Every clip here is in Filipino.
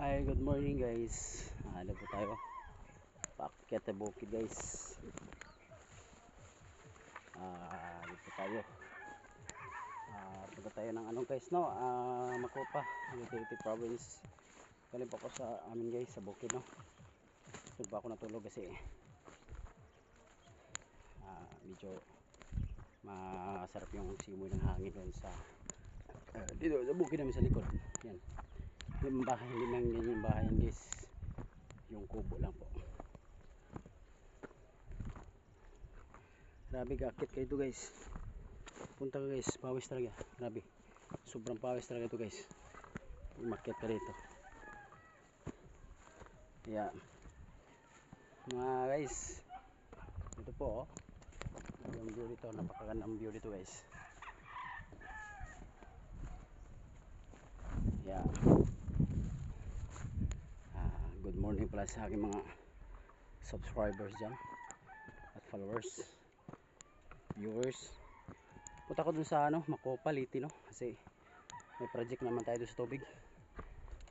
Ay, good morning guys. Ah, Ano po tayo? Paakyat na bukid guys. Ah, dito tayo. Ah, punta tayo ng anong guys no? Ah, Makopa, Leyte province. Galing pa ako sa amin guys sa bukid no. Pa ako natulog kasi ah, medyo masarap yung simoy ng hangin doon sa ah, dito sa bukid namin sa likod. Yan yung bahay hindi lang yan yung bahay guys yung kubo lang po. Grabe kakit kayo ito guys. Punta ka guys. Pawis talaga. Grabe. Sobrang pawis talaga ito guys. Umakyat ka rito kaya mga guys ito po oh. Yung view dito. Napakagandang view dito guys yeah Ah, good morning pala sa aking mga subscribers dyan at followers viewers. Punta ko dun sa ano Makopa Liti no? Kasi may project naman tayo sa tubig.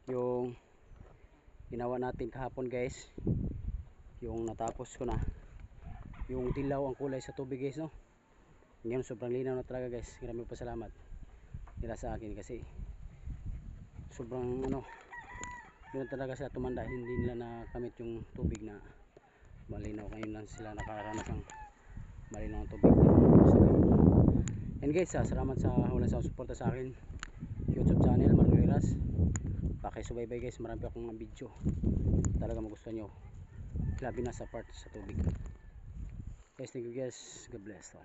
Yung ginawa natin kahapon guys yung natapos ko na yung dilaw ang kulay sa tubig guys no? Ngayon sobrang linaw na talaga guys. Maraming pasalamat nila sa akin kasi sobrang ano yun talaga sila tumanda. Hindi nila nakamit yung tubig na malinaw. Ngayon lang sila nakaranas ng malinaw ng tubig and guys ah, salamat sa wala sa suporta sa akin. Youtube channel Margariras pakisubaybay guys marami akong video. Talaga magustuhan nyo. Labi na sa part sa tubig. Guys thank you guys. God bless